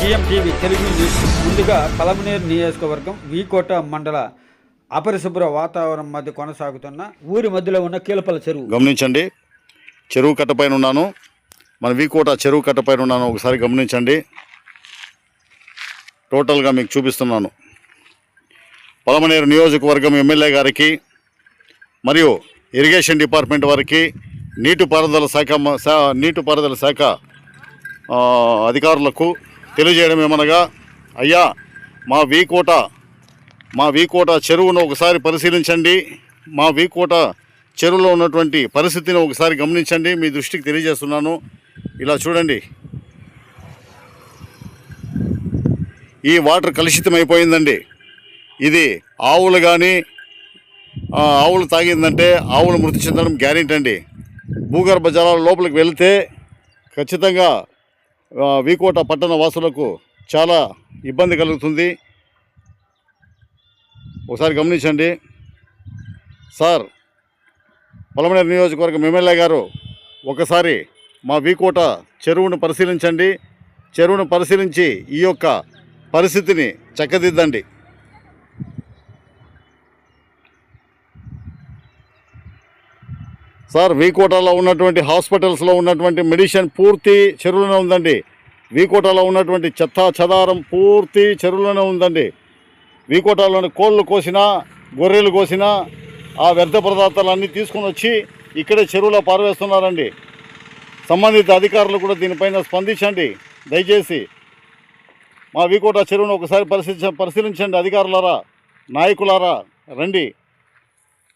GM TV Telugu news. ముందుగా పలమనేరు నియోజకవర్గం వీకోట మండల అపరిశుభ్ర వాతావరణం మధ్య కొనసాగుతున్న ఊరి మధ్యలో ఉన్న కీలపల చెరువు. గమనించండి చెరువు కట్టపైన ఉన్నాను. మన వీకోట చెరువు కట్టపైన ఉన్నాను. ఒకసారి గమనించండి. టోటల్గా మీకు చూపిస్తున్నాను. పలమనేరు నియోజకవర్గం ఎమ్మెల్యే గారికి మరియు ఇరిగేషన్ డిపార్ట్మెంట్ వారికి నీటిపారుదల శాఖ నీటిపారుదల శాఖ అధికారులకు తెలియజేయడం ఏమనగా అయ్యా మా వీకోట మా వీకోట చెరువును ఒకసారి పరిశీలించండి. మా వీకోట చెరువులో ఉన్నటువంటి పరిస్థితిని ఒకసారి గమనించండి. మీ దృష్టికి తెలియజేస్తున్నాను. ఇలా చూడండి. ఈ వాటర్ కలుషితం అయిపోయిందండి ఇది ఆవులు కానీ ఆవులు తాగిందంటే ఆవులు మృతి చెందడం గ్యారెంటీ అండి. భూగర్భ జలాల లోపలికి వెళితే ఖచ్చితంగా వీకోట పట్టణ వాసులకు చాలా ఇబ్బంది కలుగుతుంది. ఒకసారి గమనించండి. సార్ పొలమనేరు నియోజకవర్గం ఎమ్మెల్యే గారు ఒకసారి మా వీకోట చెరువును పరిశీలించండి. చెరువును పరిశీలించి ఈ యొక్క పరిస్థితిని చక్కదిద్దండి. సార్ వీకోటలో ఉన్నటువంటి హాస్పిటల్స్లో ఉన్నటువంటి మెడిసిన్ పూర్తి చెరువులోనే ఉందండి. వీకోటలో ఉన్నటువంటి చెత్త చెదారం పూర్తి చెరువులోనే ఉందండి. వీకోటలోని కోళ్ళు కోసినా గొర్రెలు కోసినా ఆ వ్యర్థ పదార్థాలన్నీ తీసుకొని వచ్చి ఇక్కడే చెరువులో పారవేస్తున్నారండి. సంబంధిత అధికారులు కూడా దీనిపైన స్పందించండి. దయచేసి మా వీకోట చెరువును ఒకసారి పరిశీలించ పరిశీలించండి అధికారులారా నాయకులారా రండి.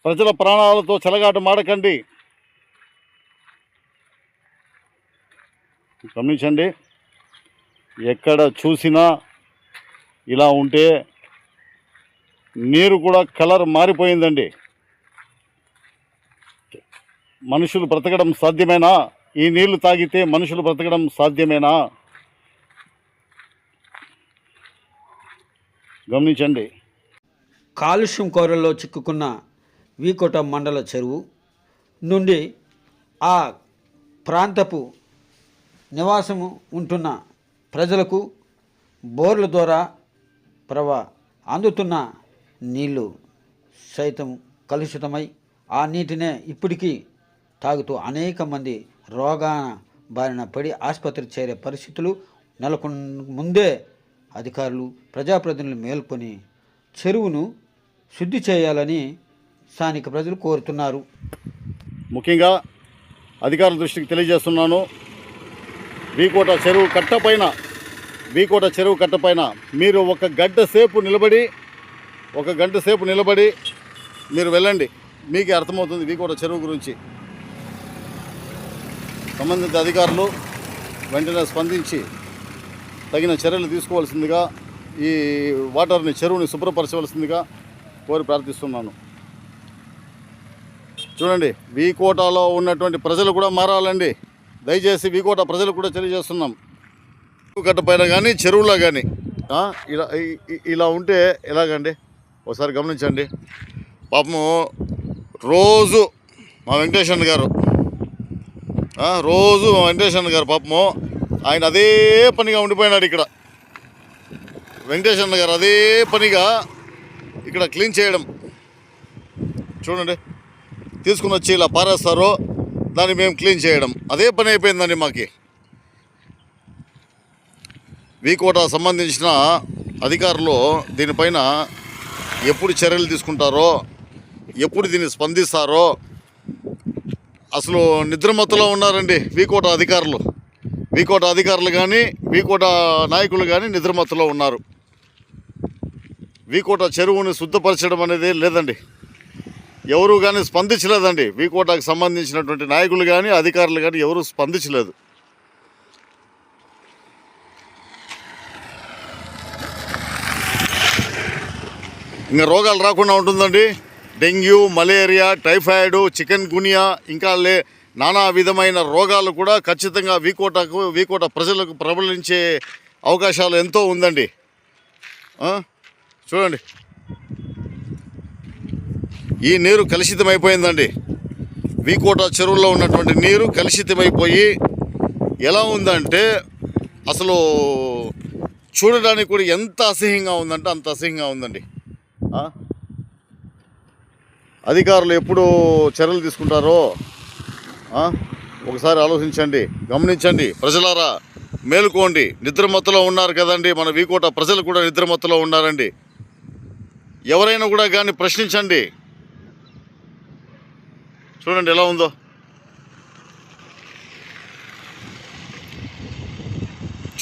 ప్రజల ప్రాణాలతో చెలగాట మాడకండి. గమనించండి. ఎక్కడ చూసినా ఇలా ఉంటే నీరు కూడా కలర్ మారిపోయిందండి. మనుషులు బ్రతకడం సాధ్యమేనా? ఈ నీళ్ళు తాగితే మనుషులు బ్రతకడం సాధ్యమేనా? గమనించండి. కాలుష్యం కోరల్లో చిక్కుకున్న వీకోట మండల చెరువు నుండి ఆ ప్రాంతపు నివాసము ఉంటున్న ప్రజలకు బోర్ల ద్వారా ప్రవ అందుతున్న నీళ్ళు సైతం కలుషితమై ఆ నీటినే ఇప్పటికీ తాగుతూ అనేక మంది రోగాన బారిన పడి ఆసుపత్రి చేరే పరిస్థితులు నెలకొన్న ముందే అధికారులు ప్రజాప్రతినిధులు మేల్కొని చెరువును శుద్ధి చేయాలని స్థానిక ప్రజలు కోరుతున్నారు. ముఖ్యంగా అధికారుల దృష్టికి తెలియజేస్తున్నాను. వీకోట చెరువు కట్ట పైన వీకోట చెరువు కట్ట పైన మీరు ఒక గంట సేపు నిలబడి ఒక గంట సేపు నిలబడి మీరు వెళ్ళండి. మీకే అర్థమవుతుంది వీకోట చెరువు గురించి. సంబంధిత అధికారులు వెంటనే స్పందించి తగిన చర్యలు తీసుకోవాల్సిందిగా ఈ వాటర్ని చెరువుని శుభ్రపరచవలసిందిగా కోరి ప్రార్థిస్తున్నాను. చూడండి వీకోటలో ఉన్నటువంటి ప్రజలు కూడా మారాలండి. దయచేసి వికోట ప్రజలు కూడా తెలియజేస్తున్నాం. గట్ట పైన కానీ చెరువులో కానీ ఇలా ఇలా ఉంటే ఎలాగండి? ఒకసారి గమనించండి. పాపము రోజు మా వెంకటేశ్వర గారు రోజు మా వెంకటేశ్వర గారు పాపము ఆయన అదే పనిగా ఉండిపోయినాడు ఇక్కడ. వెంకటేశ్వర గారు అదే పనిగా ఇక్కడ క్లీన్ చేయడం. చూడండి తీసుకుని వచ్చి ఇలా పారేస్తారు. దాన్ని మేము క్లీన్ చేయడం. అదే పని అయిపోయిందండి మాకి. వీకోట సంబంధించిన అధికారులు దీనిపైన ఎప్పుడు చర్యలు తీసుకుంటారో ఎప్పుడు దీన్ని స్పందిస్తారో అసలు నిద్రమత్తులో ఉన్నారండి వీకోట అధికారులు. వీకోట అధికారులు కానీ వీకోట నాయకులు కానీ నిద్రమత్తులో ఉన్నారు. వీకోట చెరువుని శుద్ధపరచడం అనేది లేదండి. ఎవరు కానీ స్పందించలేదండి. వీకోటాకు సంబంధించినటువంటి నాయకులు కానీ అధికారులు కానీ ఎవరు స్పందించలేదు. ఇంకా రోగాలు రాకుండా ఉంటుందండి. Dengue malaria typhoid chikungunya ఇంకా లే నానా విధమైన రోగాలు కూడా ఖచ్చితంగా వీకోటకు వీకోట ప్రజలకు ప్రబలించే అవకాశాలు ఎంతో ఉందండి. చూడండి. ఈ నీరు కలుషితమైపోయిందండి. వీకోట చెరువులో ఉన్నటువంటి నీరు కలుషితమైపోయి ఎలా ఉందంటే అసలు చూడడానికి కూడా ఎంత అసహ్యంగా ఉందంటే అంత అసహ్యంగా ఉందండి. అధికారులు ఎప్పుడు చర్యలు తీసుకుంటారో ఒకసారి ఆలోచించండి గమనించండి. ప్రజలారా మేలుకోండి. నిద్రమత్తులో ఉన్నారు కదండి మన వీకోట ప్రజలు కూడా నిద్రమత్తులో ఉన్నారండి. ఎవరైనా కూడా కానీ ప్రశ్నించండి. చూడండి ఎలా ఉందో.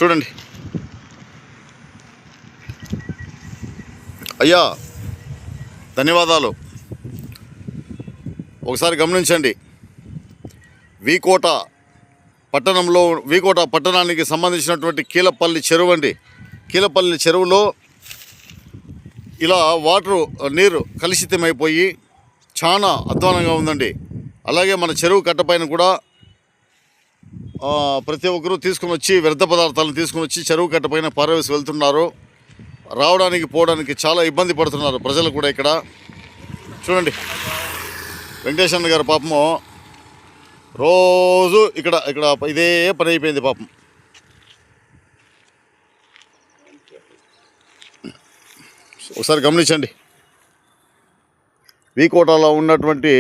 చూడండి. అయ్యా ధన్యవాదాలు. ఒకసారి గమనించండి. వీకోట పట్టణంలో వీకోట పట్టణానికి సంబంధించినటువంటి కీలపల్లి చెరువు అండి. కీలపల్లి చెరువులో ఇలా వాటర్ నీరు కలుషితమైపోయి చాలా అధ్వానంగా ఉందండి. అలాగే మన చెరువు కట్టపైన కూడా ప్రతి ఒక్కరూ తీసుకుని వచ్చి వ్యర్థ పదార్థాలను తీసుకుని వచ్చి చెరువు కట్టపైన పారవేసి వెళ్తున్నారు. రావడానికి పోవడానికి చాలా ఇబ్బంది పడుతున్నారు ప్రజలు కూడా ఇక్కడ. చూడండి. వెంకటేశ్వర గారు పాపము రోజు ఇక్కడ ఇక్కడ ఇదే పని అయిపోయింది పాపం. ఒకసారి గమనించండి. వీకోటలో ఉన్నటువంటి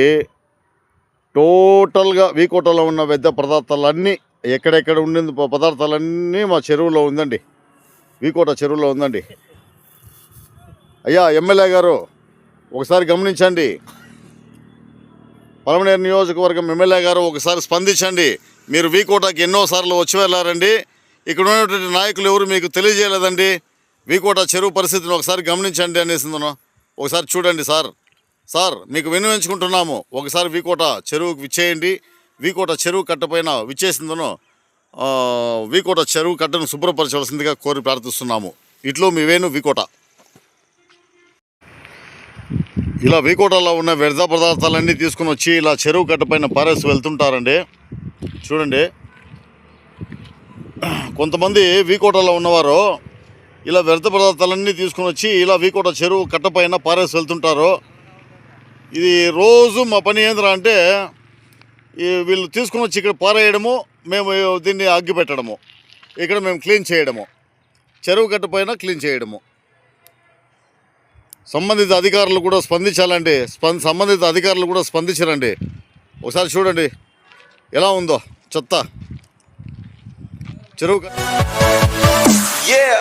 టోటల్గా వీకోటలో ఉన్న వ్యర్థ పదార్థాలన్నీ ఎక్కడెక్కడ ఉండింది పదార్థాలన్నీ మా చెరువులో ఉందండి. వీకోట చెరువులో ఉందండి. అయ్యా ఎమ్మెల్యే గారు ఒకసారి గమనించండి. పలమనేరు నియోజకవర్గం ఎమ్మెల్యే గారు ఒకసారి స్పందించండి. మీరు వీకోటకి ఎన్నోసార్లు వచ్చి వెళ్ళారండి ఇక్కడ ఉన్నటువంటి నాయకులు ఎవరు మీకు తెలియజేయలేదండి. వీకోట చెరువు పరిస్థితిని ఒకసారి గమనించండి అనేసిందను ఒకసారి చూడండి సార్. సార్ మీకు వినియోగించుకుంటున్నాము. ఒకసారి వీకోట చెరువుకి విచ్చేయండి. వీకోట చెరువు కట్టపైన విచ్చేసిందను. వీకోట చెరువు కట్టను శుభ్రపరచవలసిందిగా కోరి ప్రార్థిస్తున్నాము. ఇట్లో మీ వేణు వీకోట. ఇలా వీకోటలో ఉన్న వ్యర్థ పదార్థాలన్నీ తీసుకుని వచ్చి ఇలా చెరువు కట్టపైన పారేసి వెళ్తుంటారండి. చూడండి. కొంతమంది వీకోటలో ఉన్నవారు ఇలా వ్యర్థ పదార్థాలన్నీ తీసుకుని వచ్చి ఇలా వీకోట చెరువు కట్టపైన పారేసి వెళ్తుంటారు. ఇది రోజు మా పని ఏంద్రా అంటే వీళ్ళు తీసుకుని వచ్చి ఇక్కడ పారేయడము మేము దీన్ని అగ్గి పెట్టడము ఇక్కడ మేము క్లీన్ చేయడము చెరువు కట్టపోయినా క్లీన్ చేయడము. సంబంధిత అధికారులు కూడా స్పందించాలండి స్పం సంబంధిత అధికారులు కూడా స్పందించారండి. ఒకసారి చూడండి ఎలా ఉందో చెత్త. చెరువు Yeah.